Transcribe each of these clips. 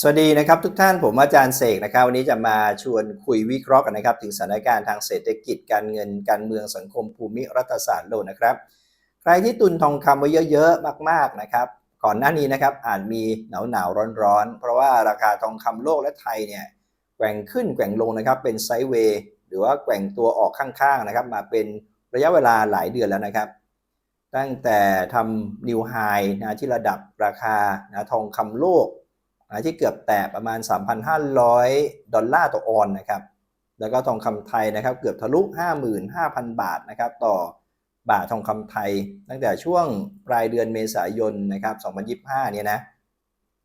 สวัสดีนะครับทุกท่านผมอาจารย์เสกนะครับ วันนี้จะมาชวนคุยวิเคราะห์กันนะครับ ถึงสถานการณ์ทางเศรษฐกิจการเงินการเมืองสังคมภูมิรัฐศาสตร์โลกนะครับ ใครที่ตุนทองคำไว้เยอะๆมากๆนะครับ ก่อนหน้านี้นะครับอาจมีหนาวหนาวร้อนๆ เพราะว่าราคาทองคำโลกและไทยเนี่ยแกว่งขึ้นแกว่งลงนะครับเป็นไซด์เวย์หรือว่าแกว่งตัวออกข้างๆนะครับ มาเป็นระยะเวลาหลายเดือนแล้วนะครับ ตั้งแต่ทำนิวไฮนะที่ระดับราคานะทองคำโลก นะที่เกือบแตะประมาณ 3,500 ดอลลาร์ต่อออนนะครับ แล้วก็ทองคำไทยนะครับเกือบทะลุ 55,000 บาทนะครับต่อบาททองคำไทย ตั้งแต่ช่วงปลายเดือนเมษายนนะครับ2025เนี่ยนะ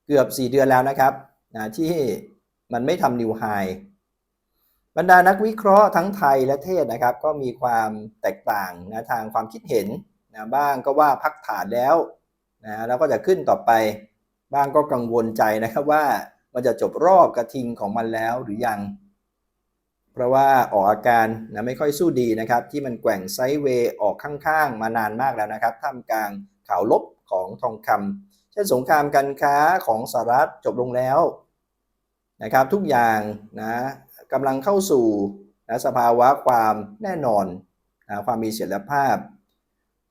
เกือบ 4 เดือนแล้วนะครับนะที่มันไม่ทำนิวไฮบรรดานักวิเคราะห์ทั้งไทยและเทศนะครับ ก็มีความแตกต่างนะทางความคิดเห็นนะบ้างก็ว่าพักฐานแล้วนะแล้วก็จะขึ้นต่อไป บ้างก็กังวลใจนะครับว่ามันจะจบรอบกระทิงของมันแล้วหรือยัง เพราะว่าออกอาการนะไม่ค่อยสู้ดีนะครับ ที่มันแกว่งไซด์เวย์ออกข้างๆ มานานมากแล้วนะครับ ท่ามกลางข่าวลบของทองคำเช่นสงครามการค้าของสหรัฐจบลงแล้วนะครับ ทุกอย่างนะกำลังเข้าสู่นะสภาวะความแน่นอนนะความมีเสถียรภาพ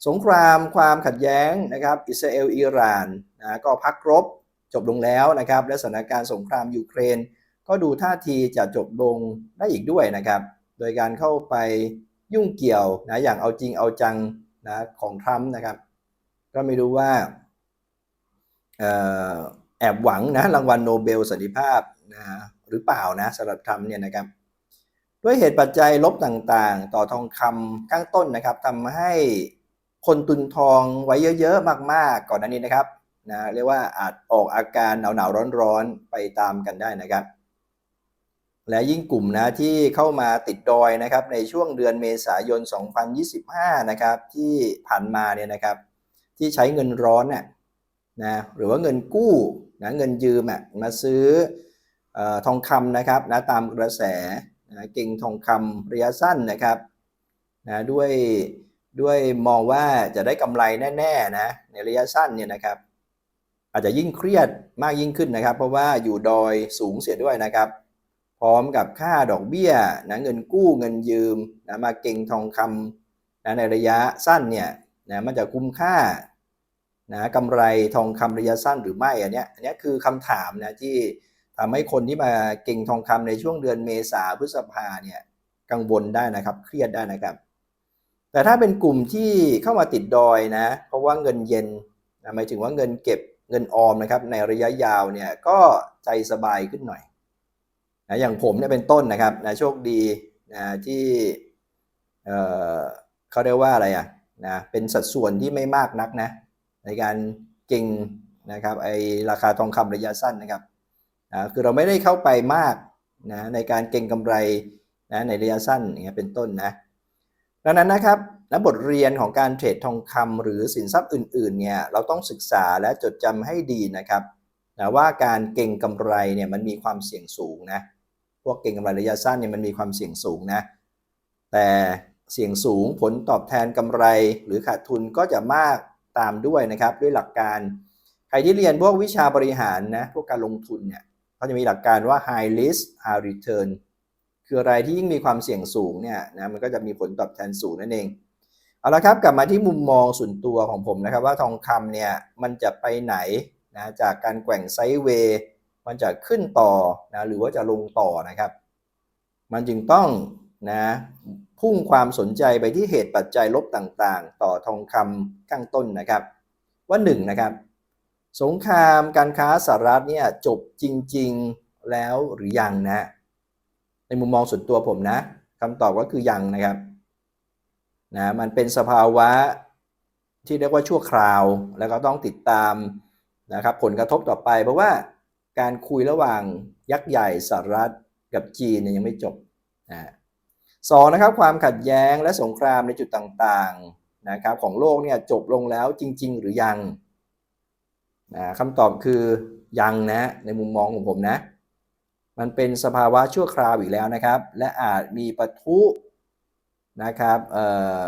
สงครามความขัดแย้งนะครับอิสราเอลอิหร่านนะก็พักรบจบลงแล้วนะครับ และสถานการณ์สงครามยูเครน ก็ดูท่าทีจะจบลงได้อีกด้วยนะครับ โดยการเข้าไปยุ่งเกี่ยวนะอย่างเอาจริงเอาจังนะของทรัมป์นะครับ ก็ไม่รู้ว่าออแอบหวังนะรางวัลโนเบลสันติภาพนะหรือเปล่านะสำหรับทรัมป์เนี่ยนะครับด้วยเหตุปัจจัยลบต่างๆ ต่อทองคำข้างต้นนะครับทำให้ คนตุนทองไว้เยอะๆ มากๆ ก่อนหน้านี้นะครับนะเรียกว่าอาจออกอาการหนาวๆ ร้อนๆ ไปตามกันได้นะครับ และยิ่งกลุ่มนะที่เข้ามาติดดอยนะครับในช่วงเดือนเมษายน 2025 นะครับที่ผ่านมาเนี่ยนะครับ ที่ใช้เงินร้อนน่ะนะหรือว่าเงินกู้นะเงินยืมอะมาซื้อเออทองคำนะครับนะตามกระแสนะเก่งทองคำระยะสั้นนะครับนะด้วย ด้วยมองว่าจะได้กำไรแน่ๆนะในระยะสั้นเนี่ยนะครับ อาจจะยิ่งเครียดมากยิ่งขึ้นนะครับ เพราะว่าอยู่ดอยสูงเสียด้วยนะครับ พร้อมกับค่าดอกเบี้ยนะเงินกู้เงินยืมนะมาเก่งทองคำนะในระยะสั้นเนี่ยนะมันจะคุ้มค่านะกำไรทองคำระยะสั้นหรือไม่อันเนี้ยอันเนี้ยคือคำถามนะที่ทำให้คนที่มาเก่งทองคำในช่วงเดือนเมษาพฤษภาเนี่ยกังวลได้นะครับ เครียดได้นะครับ แต่ถ้าเป็นกลุ่มที่เข้ามาติดดอยนะ เพราะว่าเงินเย็นนะหมายถึงว่าเงินเก็บเงินออมนะครับ ในระยะยาวเนี่ยก็ใจสบายขึ้นหน่อยนะอย่างผมเนี่ยเป็นต้นนะครับนะโชคดีนะที่เอ่อเขาเรียกว่าอะไรอะนะเป็นสัดส่วนที่ไม่มากนักนะในการเก่งนะครับไอราคาทองคำระยะสั้นนะครับนะคือเราไม่ได้เข้าไปมากนะในการเก่งกำไรนะในระยะสั้นอย่างเงี้ยเป็นต้นนะ ดังนั้นนะครับและบทเรียนของการเทรดทองคำหรือสินทรัพย์อื่นๆเนี่ยเราต้องศึกษาและจดจำให้ดีนะครับนะว่าการเก่งกำไรเนี่ยมันมีความเสี่ยงสูงนะพวกเก่งกำไรระยะสั้นเนี่ยมันมีความเสี่ยงสูงนะแต่เสี่ยงสูงผลตอบแทนกำไรหรือขาดทุนก็จะมากตามด้วยนะครับ ด้วยหลักการใครที่เรียนพวกวิชาบริหารนะพวกการลงทุนเนี่ยเขาจะมีหลักการว่า high risk high return คืออะไรที่ยิ่งมีความเสี่ยงสูงเนี่ยนะมันก็จะมีผลตอบแทนสูงนั่นเองเอาละครับกลับมาที่มุมมองส่วนตัวของผมนะครับ ว่าทองคำเนี่ยมันจะไปไหนนะจากการแกว่งไซด์เวย์มันจะขึ้นต่อนะหรือว่าจะลงต่อนะครับ มันจึงต้องนะพุ่งความสนใจไปที่เหตุปัจจัยลบต่างๆ ต่อทองคำข้างต้นนะครับ ว่าหนึ่งนะครับ สงครามการค้าสหรัฐเนี่ยจบจริง ๆแล้วหรือยังนะ ในมุมมองส่วนตัวผมนะคำตอบก็คือยังนะครับนะมันเป็นสภาวะที่เรียกว่าชั่วคราว แล้วก็ต้องติดตามนะครับผลกระทบต่อไป เพราะว่าการคุยระหว่างยักษ์ใหญ่สหรัฐกับจีนเนี่ยยังไม่จบนะสองนะครับความขัดแย้งและสงครามในจุดต่างๆนะครับของโลกเนี่ยจบลงแล้วจริง ๆ หรือยังนะคำตอบคือยังนะในมุมมองของผมนะ มันเป็นสภาวะชั่วคราวอีกแล้วนะครับ และอาจมีปะทุนะครับออ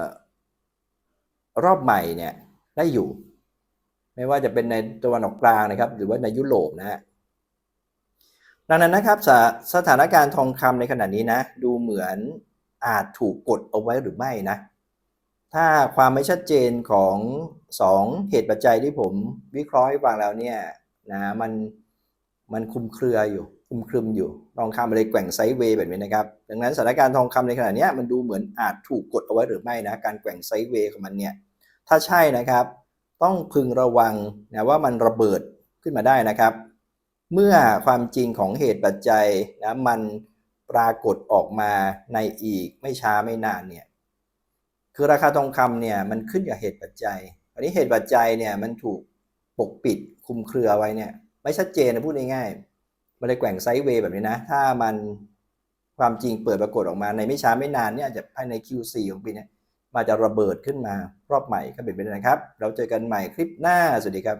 รอบใหม่เนี่ยได้อยู่ ไม่ว่าจะเป็นในตะวันออกกลางนะครับ หรือว่าในยุโรปนะฮะดังนั้นนะครับสสถานการณ์ทองคำในขณะนี้นะ ดูเหมือนอาจถูกกดเอาไว้หรือไม่นะ ถ้าความไม่ชัดเจนของสองเหตุปัจจัยที่ผมวิเคราะห์ให้ฟังแล้วเนี่ยนะมันมันคุมเครืออยู่ คลุมคลุมอยู่ ทองคำมันเลยแกว่งไซด์เวย์แบบนี้นะครับ ดังนั้นสถานการณ์ทองคำในขณะนี้มันดูเหมือนอาจถูกกดเอาไว้หรือไม่นะ การแกว่งไซด์เวย์ของมันเนี่ย ถ้าใช่นะครับ ต้องพึงระวังนะว่ามันระเบิดขึ้นมาได้นะครับ เมื่อความจริงของเหตุปัจจัยนะมันปรากฏออกมาในอีกไม่ช้าไม่นานเนี่ย คือราคาทองคำเนี่ยมันขึ้นกับเหตุปัจจัย อันนี้เหตุปัจจัยเนี่ยมันถูกปกปิดคุมเครือไว้เนี่ยไม่ชัดเจนนะพูดง่ายๆ มันเลยแกว่งไซด์เวย์แบบนี้นะ ถ้ามันความจริงเปิดปรากฏออกมาในไม่ช้าไม่นานเนี่ยอาจจะภายใน Q4 ของปีนี้มันจะระเบิดขึ้นมารอบใหม่ก็เป็นไปได้นะครับ เราเจอกันใหม่คลิปหน้า สวัสดีครับ